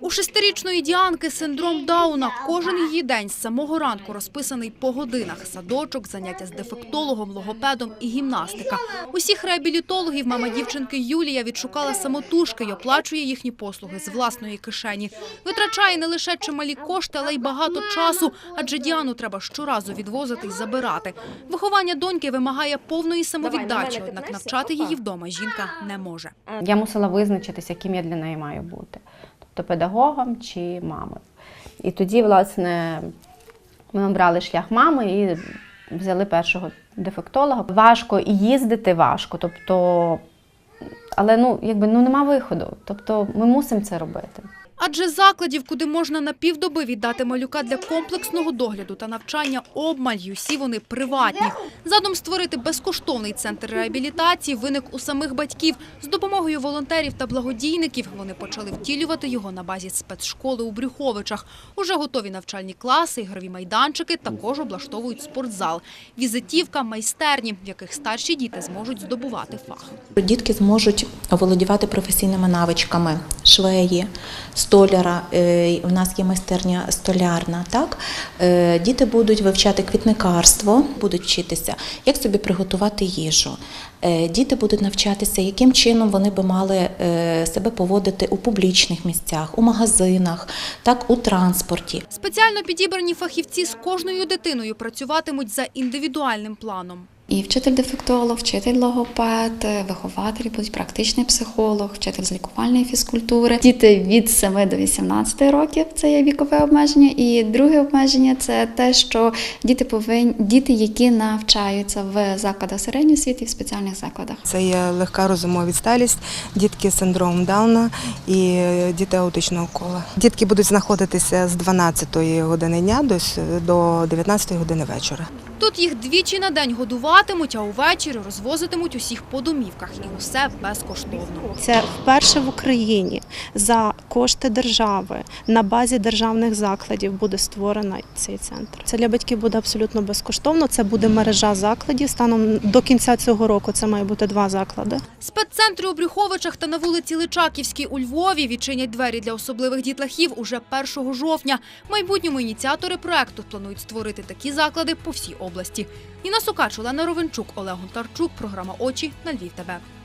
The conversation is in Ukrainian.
У шестирічної Діанки синдром Дауна. Кожен її день з самого ранку розписаний по годинах. Садочок, заняття з дефектологом, логопедом і гімнастика. Усіх реабілітологів мама дівчинки Юлія відшукала самотужки й оплачує їхні послуги з власної кишені. Витрачає не лише чималі кошти, але й багато часу, адже Діану треба щоразу відвозити й забирати. Виховання доньки вимагає повної самовіддачі, однак навчати її вдома жінка не може. Я мусила визначитися, ким я для неї маю бути. Тобто педагогом чи мамою. І тоді, власне, ми обрали шлях мами і взяли першого дефектолога. Важко і їздити важко. Тобто, але ну, якби, ну, нема виходу. Тобто ми мусимо це робити. Адже закладів, куди можна на півдоби віддати малюка для комплексного догляду та навчання обмаль, й усі вони приватні. Задум створити безкоштовний центр реабілітації виник у самих батьків. З допомогою волонтерів та благодійників вони почали втілювати його на базі спецшколи у Брюховичах. Уже готові навчальні класи, ігрові майданчики, також облаштовують спортзал. Візитівка, майстерні, в яких старші діти зможуть здобувати фах. Дітки зможуть оволодівати професійними навичками швеї, столяра. е, У нас є майстерня столярна. Так Е, діти будуть вивчати квітникарство, будуть вчитися, як собі приготувати їжу. Е, Діти будуть навчатися, яким чином вони би мали себе поводити у публічних місцях, у магазинах, так у транспорті. Спеціально підібрані фахівці з кожною дитиною працюватимуть за індивідуальним планом. І вчитель-дефектолог, вчитель логопед, вихователь, будуть практичний психолог, вчитель з лікувальної фізкультури. Діти від 7 до 18 років це є вікове обмеження. І друге обмеження це те, що діти повинні діти, які навчаються в закладах середньої освіти і в спеціальних закладах. Це є легка розумова відсталість, дітки з синдромом Дауна і діти аутичного кола. Дітки будуть знаходитися з 12 години дня до с- 19 години вечора. Тут їх двічі на день годуватимуть, а увечері розвозитимуть усіх по домівках. І усе безкоштовно. Це вперше в Україні за кошти держави на базі державних закладів буде створено цей центр. Це для батьків буде абсолютно безкоштовно. Це буде мережа закладів. Станом до кінця цього року це має бути два заклади. Спеццентри у Брюховичах та на вулиці Личаківській у Львові відчинять двері для особливих дітлахів уже 1 жовтня. Майбутньому ініціатори проекту планують створити такі заклади по всій області. Ніна Сукач, Олена Ровенчук, Олег Гонтарчук. Програма Очі на Львів. ТВ.